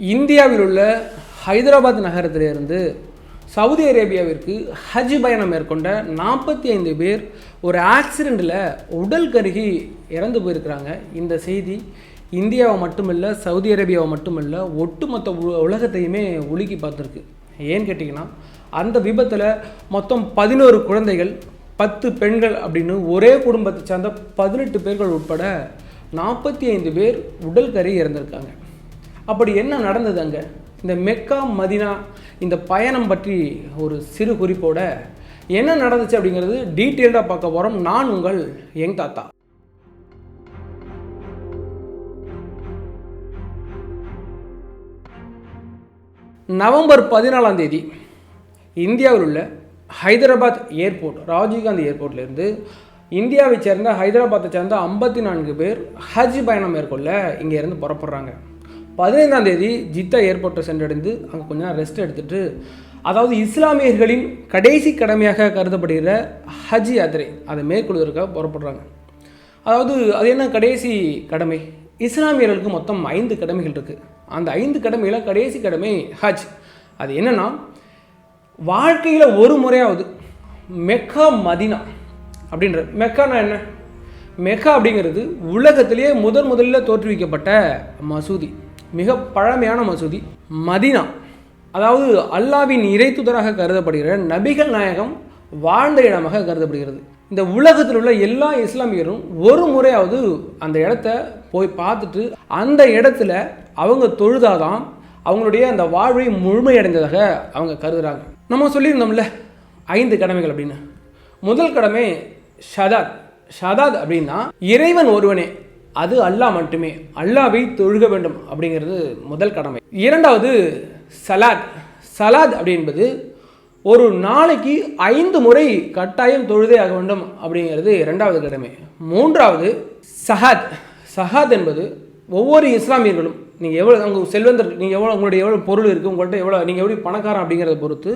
இந்தியாவில் உள்ள ஹைதராபாத் நகரத்திலிருந்து சவுதி அரேபியாவிற்கு ஹஜ் பயணம் மேற்கொண்ட நாற்பத்தி ஐந்து பேர் ஒரு ஆக்சிடெண்ட்டில் உடல் கருகி இறந்து போயிருக்கிறாங்க. இந்த செய்தி இந்தியாவை மட்டுமல்ல சவுதி அரேபியாவை மட்டுமல்ல ஒட்டுமொத்த உ- உலகத்தையுமே உலுக்கி பார்த்துருக்கு. ஏன்னு கேட்டிங்கன்னா அந்த விபத்தில் மொத்தம் பதினோரு குழந்தைகள் பத்து பெண்கள் அப்படின்னு ஒரே குடும்பத்தை சார்ந்த பதினெட்டு பேர்கள் உட்பட நாற்பத்தி ஐந்து பேர் உடல் கறி இறந்திருக்காங்க. அப்படி என்ன நடந்தது அங்கே? இந்த மெக்கா மதினா இந்த பயணம் பற்றி ஒரு சிறு குறிப்போட என்ன நடந்துச்சு அப்படிங்கிறது டீட்டெயில்டாக பார்க்க போகிறோம் நான் உங்கள் எங் தாத்தா. நவம்பர் பதினாலாம் தேதி இந்தியாவில் உள்ள ஹைதராபாத் ஏர்போர்ட் ராஜீவ்காந்தி ஏர்போர்ட்லேருந்து இந்தியாவை சேர்ந்த ஹைதராபாத்தை சேர்ந்த ஐம்பத்தி நான்கு பேர் ஹஜ் பயணம் மேற்கொள்ள இங்கேருந்து புறப்படுறாங்க. பதினைந்தாம் தேதி ஜித்தா ஏர்போர்ட்டை சென்றடைந்து அங்கே கொஞ்ச நேரம் ரெஸ்ட் எடுத்துட்டு அதாவது இஸ்லாமியர்களின் கடைசி கடமையாக கருதப்படுகிற ஹஜ் யாத்திரை அதை மேற்கொள்வதற்காக புறப்படுறாங்க. அதாவது அது என்ன கடைசி கடமை? இஸ்லாமியர்களுக்கு மொத்தம் ஐந்து கடமைகள் இருக்குது அந்த ஐந்து கடமையில் கடைசி கடமை ஹஜ். அது என்னென்னா வாழ்க்கையில் ஒரு முறையாவது மெக்கா மதினா அப்படின்ற மெக்கானா என்ன? மெக்கா அப்படிங்கிறது உலகத்திலேயே முதன் முதலில் தோற்றுவிக்கப்பட்ட மசூதி. மிக பழமையான மசூதி மதினா. அதாவது அல்லாவின் இறைத்துதராக கருதப்படுகிற நபிகள் நாயகம் வாழ்ந்த இடமாக கருதப்படுகிறது. இந்த உலகத்தில் உள்ள எல்லா இஸ்லாமியரும் ஒரு முறையாவது அந்த இடத்த போய் பார்த்துட்டு அந்த இடத்துல அவங்க தொழுதாதான் அவங்களுடைய அந்த வாழ்வை முழுமையடைந்ததாக அவங்க கருதுறாங்க. நம்ம சொல்லியிருந்தோம்ல ஐந்து கடமைகள் அப்படின்னு. முதல் கடமை ஷதாத் ஷதாத் அப்படின்னா இறைவன் ஒருவனே. அது அல்லாஹ் மட்டுமே. அல்லாவை தொழுக வேண்டும் அப்படிங்கிறது முதல் கடமை. இரண்டாவது சலாத். சலாத் அப்படி என்பது ஒரு நாளைக்கு ஐந்து முறை கட்டாயம் தொழுதே ஆக வேண்டும் அப்படிங்கிறது இரண்டாவது கடமை. மூன்றாவது சஹாத். சஹாத் என்பது ஒவ்வொரு இஸ்லாமியர்களும் நீங்கள் எவ்வளோ உங்கள் செல்வந்தர் நீங்கள் எவ்வளோ உங்களுடைய எவ்வளோ பொருள் இருக்குது உங்கள்கிட்ட எவ்வளோ நீங்கள் எப்படி பணக்காரன் அப்படிங்கிறத பொறுத்து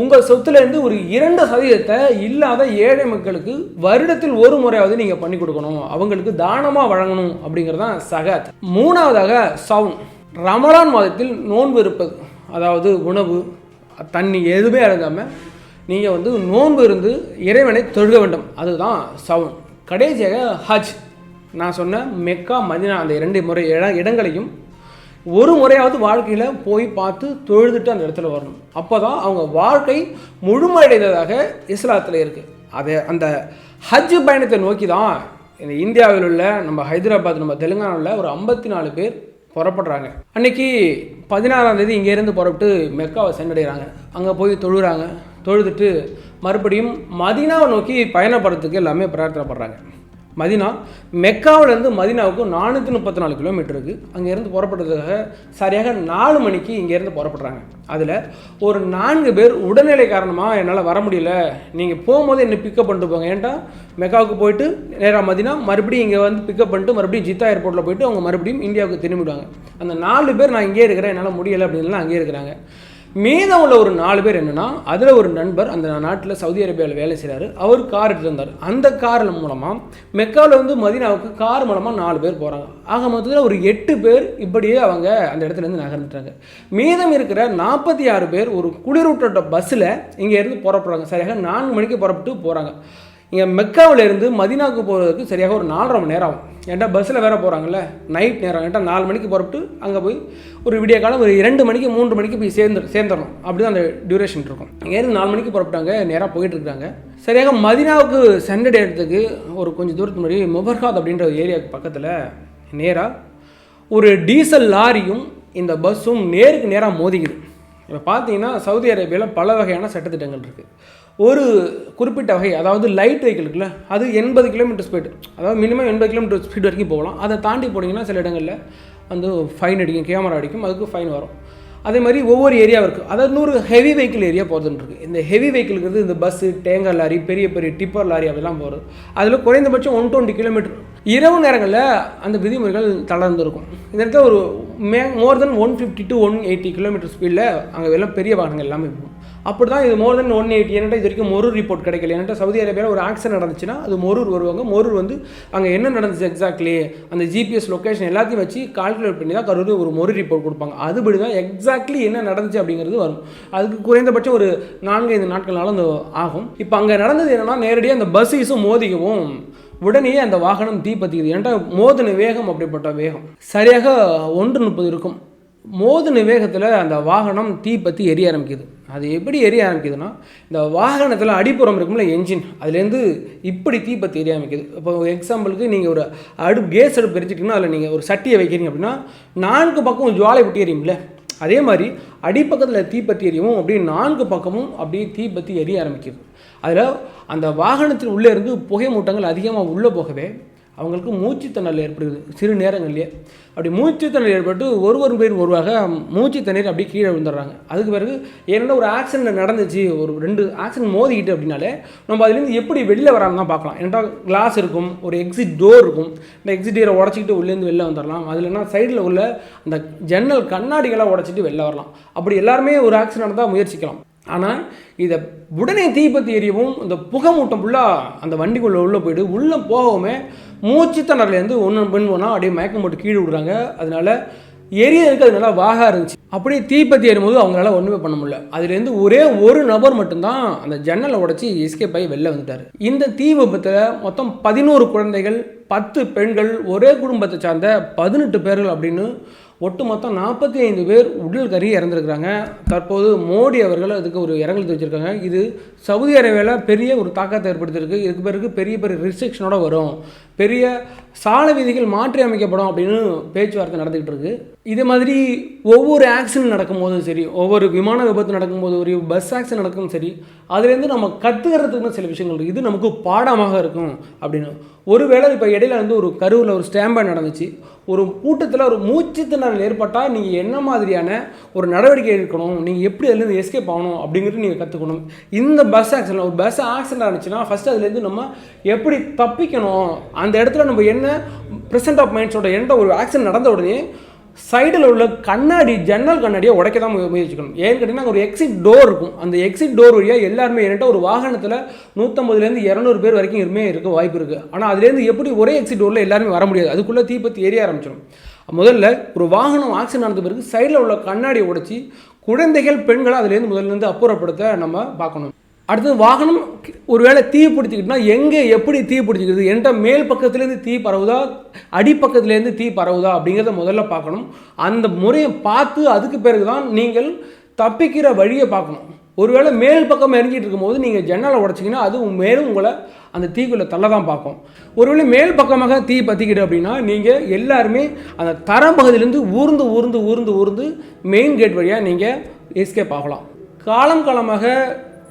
உங்கள் சொத்துலேருந்து ஒரு இரண்டு சதவீதத்தை இல்லாத ஏழை மக்களுக்கு வருடத்தில் ஒரு முறையாவது நீங்கள் பண்ணி கொடுக்கணும். அவங்களுக்கு தானமாக வழங்கணும் அப்படிங்கிறது தான் சகாத் மூணாவதாக சவுன். ரமலான் மாதத்தில் நோன்பு இருப்பது அதாவது உணவு தண்ணி எதுவுமே இறங்காமல் நீங்கள் வந்து நோன்பு இருந்து இறைவனை தொழுக வேண்டும். அதுதான் சவுன். கடைசியாக ஹஜ். நான் சொன்ன மெக்கா மதினா அந்த இரண்டு முறை இடங்களையும் ஒரு முறையாவது வாழ்க்கையில் போய் பார்த்து தொழுதுட்டு அந்த இடத்துல வரணும். அப்போ தான் அவங்க வாழ்க்கை முழுமையடைந்ததாக இஸ்லாத்தில் இருக்குது அது அந்த ஹஜ் பயணத்தை நோக்கி தான் இந்தியாவில் உள்ள நம்ம ஹைதராபாத் நம்ம தெலுங்கானாவில் ஒரு ஐம்பத்தி நாலு பேர் புறப்படுறாங்க. அன்னைக்கு பதினாறாம் தேதி இங்கேருந்து புறப்பட்டு மெக்காவை சென்றடைகிறாங்க. அங்கே போய் தொழுகிறாங்க தொழுதுட்டு மறுபடியும் மதினாவை நோக்கி பயணப்படுறதுக்கு எல்லாமே பிரார்த்தனைப்படுறாங்க. மதினா மெக்காவிலேருந்து மதினாவுக்கு நானூற்றி முப்பத்தி நாலு கிலோமீட்டர் இருக்குது அங்கேருந்து புறப்படுறதுக்காக சரியாக நாலு மணிக்கு இங்கேருந்து புறப்படுறாங்க. அதில் ஒரு நான்கு பேர் உடல்நிலை காரணமாக என்னால் வர முடியல. நீங்கள் போகும்போது என்னை பிக்கப் பண்ணிட்டு போங்க. ஏன்டா? மெக்காவுக்கு போயிட்டு நேராக மதினா மறுபடியும் இங்கே வந்து பிக்கப் பண்ணிட்டு மறுபடியும் ஜித்தா ஏர்போர்ட்டில் போயிட்டு அவங்க மறுபடியும் இந்தியாவுக்கு திரும்பிடுவாங்க. அந்த நாலு பேர் நான் இங்கே இருக்கிறேன். என்னால் முடியலை அப்படின்லாம் அங்கேயே இருக்கிறாங்க. மீதம் உள்ள ஒரு நாலு பேர் என்னென்னா அதில் ஒரு நண்பர் அந்த நாட்டில் சவுதி அரேபியாவில் வேலை செய்கிறாரு அவர் கார் எடுத்துட்டு அந்த கார் மூலமாக மெக்காவில் வந்து மதினாவுக்கு கார் மூலமாக நாலு பேர் போகிறாங்க ஆக மொத்தத்தில் ஒரு எட்டு பேர் இப்படியே அவங்க அந்த இடத்துல இருந்து நகர்ந்துட்டாங்க. மீதம் இருக்கிற நாற்பத்தி ஆறு பேர் ஒரு குளிரூட்ட பஸ்ஸில் இங்கேருந்து புறப்படுறாங்க. சரியாக நான்கு மணிக்கு புறப்பட்டு போகிறாங்க இங்கே மெக்காவில் இருந்து மதினாவுக்கு போகிறதுக்கு சரியாக ஒரு நாலரை மணி நேரம் ஆகும். ஏன்டா பஸ்ஸில் வேறு போகிறாங்கல்ல நைட் நேரம். ஏன்டா நாலு மணிக்கு புறப்பட்டு அங்கே போய் ஒரு விடிய காலம் ஒரு இரண்டு மணிக்கு மூன்று மணிக்கு போய் சேர்ந்து சேர்ந்துடணும். அப்படி தான் அந்த டியூரேஷன் இருக்கும். அங்கேருந்து நாலு மணிக்கு புறப்பட்டாங்க நேராக போயிட்டு இருக்காங்க. சரியாக மதினாவுக்கு சென்றடைகிறதுக்கு ஒரு கொஞ்சம் தூரத்துக்கு முன்னாடி முபர்காத் அப்படின்ற ஒரு ஏரியாவுக்கு பக்கத்தில் நேராக ஒரு டீசல் லாரியும் இந்த பஸ்ஸும் நேருக்கு நேராக மோதிக்குது. இப்போ பார்த்தீங்கன்னா சவுதி அரேபியாவில் பல வகையான சட்டத்திட்டங்கள் இருக்குது ஒரு குறிப்பிட்ட வகை அதாவது லைட் வெஹிக்கிள் இருக்குல்ல அது எண்பது கிலோமீட்டர் ஸ்பீடு அதாவது மினிமம் எண்பது கிலோமீட்டர் ஸ்பீடு வரைக்கும் போகலாம். அதை தாண்டி போனீங்கன்னா சில இடங்களில் வந்து ஃபைன் அடிக்கும் கேமரா அடிக்கும் அதுக்கு ஃபைன் வரும். அதே மாதிரி ஒவ்வொரு ஏரியாவும் இருக்குது அதாவது நூறு ஹெவி வெஹிக்கிள் ஏரியா போகிறதுன்னு இந்த ஹெவி வெஹிக்கிளுக்கு இந்த பஸ்ஸு டேங்கர் லாரி பெரிய பெரிய டிப்பர் லாரி அதெல்லாம் போகிறது அதில் குறைந்தபட்சம் ஒன் டுவெண்ட்டி கிலோமீட்டர் இரவு நேரங்களில் அந்த விதிமுறைகள் தளர்ந்துருக்கும். இந்த இடத்துல ஒரு மே more than one fifty to one eighty kilometre ஸ்பீடில் அங்கே எல்லாம் பெரிய வாகனங்கள் எல்லாமே போகும். அப்படி தான் இது மோர் தென் ஒன் எயிட்டி என்கிட்ட இது வரைக்கும் மொரூர் ரிப்போர்ட் கிடைக்கல. என்கிட்ட சவுதி அரேபியாவில் ஒரு ஆக்சிடென்ட் நடந்துச்சுன்னா அது மொரூர் வருவாங்க. மொரூர் வந்து அங்கே என்ன நடந்துச்சு எக்ஸாக்ட்லி அந்த ஜிபிஎஸ் லொக்கேஷன் எல்லாத்தையும் வச்சு கால்குலேட் பண்ணி தான் கரூர் ஒரு மொரு ரிப்போர்ட் கொடுப்பாங்க. அதுபடி தான் எக்ஸாக்ட்லி என்ன நடந்துச்சு அப்படிங்கிறது வரும். அதுக்கு குறைந்தபட்சம் ஒரு நான்கு ஐந்து நாட்கள்னாலும் அந்த ஆகும். இப்போ அங்கே நடந்தது என்னன்னா நேரடியாக அந்த பஸ்ஸும் மோதிக்கவும் உடனே அந்த வாகனம் தீப்பத்திக்குது ஏன்டா மோதின வேகம் அப்படிப்பட்ட வேகம். சரியாக ஒன்று முப்பது இருக்கும். மோதின வேகத்தில் அந்த வாகனம் தீ பற்றி எரிய ஆரம்பிக்குது. அது எப்படி எரிய ஆரம்பிக்குதுன்னா இந்த வாகனத்தில் அடிப்புறம் இருக்கும்ல என்ஜின் அதுலேருந்து இப்படி தீப்பற்றி எரிய ஆரம்பிக்குது. இப்போ எக்ஸாம்பிளுக்கு நீங்கள் ஒரு அடுப்பு கேஸ் அடுப்பு எரிச்சிட்டிங்கன்னா அதில் நீங்கள் ஒரு சட்டியை வைக்கிறீங்க அப்படின்னா நான்கு பக்கம் ஜுவாலை விட்டு எரியும்ல. அதே மாதிரி அடிப்பக்கத்தில் தீப்பற்றி எரியவும் அப்படியே நான்கு பக்கமும் அப்படியே தீப்பற்றி எரிய ஆரம்பிக்குது. அதில் அந்த வாகனத்தின் உள்ளே இருந்து புகை மூட்டங்கள் அதிகமாக உள்ளே போகவே அவங்களுக்கு மூச்சுத்திணறல் ஏற்படுது. சிறு நேரங்கள்லேயே. அப்படி மூச்சுத்திணறல் ஏற்பட்டு ஒரு ஒரு பேர் ஒருவாக மூச்சு தண்ணீர் அப்படியே கீழே விழுந்துடுறாங்க. அதுக்கு பிறகு ஏன்னா ஒரு ஆக்சிடென்ட் நடந்துச்சு. ஒரு ரெண்டு ஆக்சிடென்ட் மோதிக்கிட்டு அப்படின்னாலே நம்ம அதுலேருந்து எப்படி வெளியில் வராங்க தான் பார்க்கலாம். ஏன்னா கிளாஸ் இருக்கும் ஒரு எக்ஸிட் டோர் இருக்கும். இந்த எக்ஸிட் டோரை உடச்சிக்கிட்டு உள்ளேருந்து வெளில வந்துடலாம். அதில் சைடில் உள்ள அந்த ஜன்னல் கண்ணாடிகளை உடச்சிட்டு வெளில வரலாம். அப்படி எல்லாருமே ஒரு ஆக்சிடென்ட் தான் முயற்சிக்கலாம். ஆனால் இதை உடனே தீப்பத்தி எரியவும் இந்த புகை மூட்டம் ஃபுல்லாக அந்த வண்டிக்குள்ளே உள்ளே போயிட்டு உள்ளே போகவுமே மூச்சு திணறலேருந்து ஒன்று பெண் ஒன்றா அப்படியே மயக்கம் போட்டு கீழே விடுறாங்க. அதனால எரியதுக்கு அது நல்லா வாகா இருந்துச்சு. அப்படியே தீப்பத்தி ஏறும்போது அவங்களால ஒன்றுமே பண்ண முடியல. அதுலேருந்து ஒரே ஒரு நபர் மட்டும்தான் அந்த ஜன்னலை உடச்சி எஸ்கேப் ஆகி வெளில வந்துட்டார். இந்த தீ விபத்தில் மொத்தம் பதினோரு குழந்தைகள் பத்து பெண்கள் ஒரே குடும்பத்தை சார்ந்த பதினெட்டு பேர்கள் அப்படின்னு ஒட்டு மொத்தம் நாற்பத்தி ஐந்து பேர் உடல் கறி இறந்துருக்கிறாங்க. தற்போது மோடி அவர்கள் அதுக்கு ஒரு இறங்கல் தெரிவிச்சிருக்காங்க. இது சவுதி அரேபியாவில் பெரிய ஒரு தாக்கத்தை ஏற்படுத்தியிருக்கு. இதுக்கு பிறகு பெரிய பெரிய ரிஸ்ட்ரிக்ஷனோட வரும். பெரிய சாலை விதிகள் மாற்றி அமைக்கப்படும் அப்படின்னு பேச்சுவார்த்தை நடந்துக்கிட்டு இருக்கு இது மாதிரி ஒவ்வொரு ஆக்சிடென்ட் நடக்கும்போதும் சரி ஒவ்வொரு விமான விபத்து நடக்கும்போது ஒரு பஸ் ஆக்சிடென்ட் நடக்கும் சரி அதுலேருந்து நம்ம கற்றுக்கிறதுக்குன்னு சில விஷயங்கள் இருக்குது இது நமக்கு பாடமாக இருக்கும் அப்படின்னு. ஒருவேளை இப்போ இடையில வந்து ஒரு கருவில் ஒரு ஸ்டாம்பை நடந்துச்சு ஒரு கூட்டத்தில் ஒரு மூச்சு திணறல் ஏற்பட்டால் நீங்கள் என்ன மாதிரியான ஒரு நடவடிக்கை எடுக்கணும் நீங்கள் எப்படி அதுலேருந்து எஸ்கேப் ஆகணும் அப்படிங்கிறது நீங்கள் கற்றுக்கணும் இந்த பஸ் ஆக்சிடென்ட் ஒரு பஸ் ஆக்சிடென்ட் ஆனிச்சுன்னா ஃபஸ்ட் அதுலேருந்து நம்ம எப்படி தப்பிக்கணும்? அந்த இடத்துல நம்ம என்ன ப்ரெசன்ட் ஆஃப் மைண்ட்ஸோட எந்த ஒரு ஆக்சிடென்ட் நடந்த உடனே சைடில் உள்ள கண்ணாடி ஜன்னல் கண்ணாடியை உடைக்க தான் முய- முயற்சிக்கணும். ஏன்னு கேட்டிங்கன்னா ஒரு எக்ஸிட் டோர் இருக்கும். அந்த எக்ஸிட் டோர் வழியாக எல்லாருமே என்னட்ட ஒரு வாகனத்தில் நூற்றம்பதுலேருந்து இரநூறு பேர் வரைக்கும் இருமே இருக்க வாய்ப்பு இருக்குது ஆனால் அதுலேருந்து எப்படி ஒரே எக்ஸிட் டோரில் எல்லாருமே வர முடியாது? அதுக்குள்ளே தீப்பத்தி ஏறிய ஆரம்பிச்சிடும். முதல்ல ஒரு வாகனம் ஆக்சிடென்ட் நடந்த பிறகு சைடில் உள்ள கண்ணாடியை உடைச்சி குழந்தைகள் பெண்களை அதுலேருந்து முதல்ல இருந்து அப்புறப்படுத்த நம்ம பார்க்கணும். அடுத்தது வாகனம் ஒருவேளை தீ பிடிச்சிக்கிட்டுனா எங்கே எப்படி தீ பிடிச்சிக்கிறது? என்கிட்ட மேல் பக்கத்துலேருந்து தீ பரவுதா? அடிப்பக்கத்துலேருந்து தீ பரவுதா? அப்படிங்கிறத முதல்ல பார்க்கணும். அந்த முறையை பார்த்து அதுக்கு பிறகு தான் நீங்கள் தப்பிக்கிற வழியை பார்க்கணும். ஒருவேளை மேல் பக்கம் எரிஞ்சிட்டு இருக்கும்போது நீங்கள் ஜன்னலை உடைச்சிங்கன்னா அது மேலும் உங்களை அந்த தீக்குள்ளே தள்ள தான் பார்க்கும். ஒருவேளை மேல் பக்கமாக தீ பற்றிக்கிட்டு அப்படின்னா நீங்கள் எல்லாருமே அந்த தரம் பகுதியிலேருந்து ஊர்ந்து ஊர்ந்து ஊர்ந்து ஊர்ந்து மெயின் கேட் வழியாக நீங்கள் எஸ்கேப் ஆகலாம். காலம் காலமாக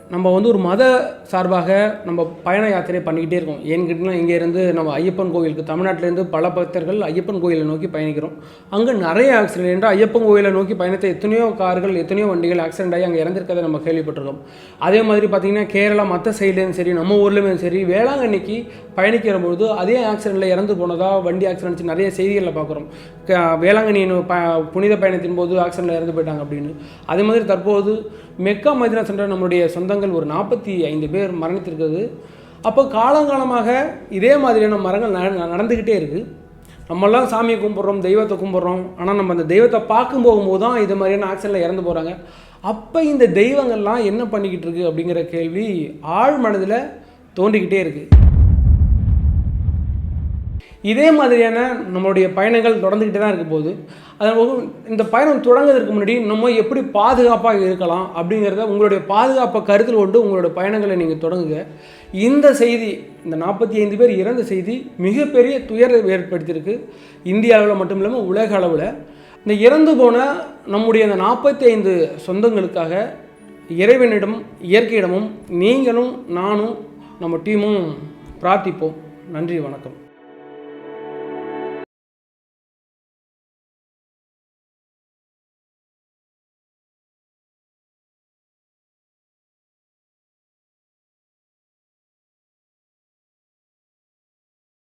நம்ம வந்து ஒரு மத சார்பாக நம்ம பயண யாத்திரை பண்ணிக்கிட்டே இருக்கோம். ஏன்னு கேட்டிங்கன்னா இங்கேருந்து நம்ம ஐயப்பன் கோவிலுக்கு தமிழ்நாட்டிலேருந்து பல பக்தர்கள் ஐயப்பன் கோயிலை நோக்கி பயணிக்கிறோம். அங்கே நிறைய ஆக்சிடென்ட் என்றால் ஐயப்பன் கோயிலை நோக்கி பயணித்த எத்தனையோ கார்கள் எத்தனையோ வண்டிகள் ஆக்சிடென்ட் ஆகி அங்கே இறந்திருக்கதை நம்ம கேள்விப்பட்டிருக்கோம். அதே மாதிரி பார்த்திங்கன்னா கேரளா மற்ற சைட்லேயும் சரி நம்ம ஊர்லேயும் சரி வேளாங்கண்ணிக்கு பயணிக்கிற பொழுது அதே ஆக்சிடெண்ட்டில் இறந்து போனதாக வண்டி ஆக்சிடென்ட்ஸ் நிறைய செய்திகளில் பார்க்குறோம் க- ப புனித பயணத்தின் போது ஆக்சிடெண்ட்டில் இறந்து போயிட்டாங்க அப்படின்னு. அதே மாதிரி தற்போது மெக்கா மதினா சென்ற நம்மளுடைய சொந்தங்கள் ஒரு நாற்பத்தி ஐந்து பேர் மரணித்திருக்கிறது. அப்போ காலங்காலமாக இதே மாதிரியான மரங்கள் நடந்துக்கிட்டே இருக்குது நம்மெல்லாம் சாமியை கும்பிட்றோம் தெய்வத்தை கும்பிட்றோம். ஆனால் நம்ம அந்த தெய்வத்தை பார்க்கும் போகும்போது தான் இது மாதிரியான ஆக்சிடெண்ட்டில் இறந்து போகிறாங்க அப்போ இந்த தெய்வங்கள்லாம் என்ன பண்ணிக்கிட்டு இருக்கு அப்படிங்கிற கேள்வி ஆழ் மனதில் தோண்டிக்கிட்டே இருக்குது இதே மாதிரியான நம்மளுடைய பயணங்கள் தொடர்ந்துக்கிட்டே தான் இருக்க அதாவது இந்த பயணம் தொடங்குறதுக்கு முன்னாடி நம்ம எப்படி பாதுகாப்பாக இருக்கலாம் அப்படிங்கிறத உங்களுடைய பாதுகாப்பை கருத்தில் கொண்டு உங்களுடைய பயணங்களை நீங்கள் தொடங்குங்க. இந்த செய்தி இந்த நாற்பத்தி ஐந்து பேர் இறந்த செய்தி மிகப்பெரிய துயரை ஏற்படுத்தியிருக்கு. இந்திய அளவில் மட்டும் இல்லாமல் உலக அளவில். இந்த இறந்து போன நம்முடைய அந்த நாற்பத்தி ஐந்து சொந்தங்களுக்காக இறைவனிடம் இயற்கையிடமும் நீங்களும் நானும் நம்ம டீமும் பிரார்த்திப்போம். நன்றி வணக்கம்.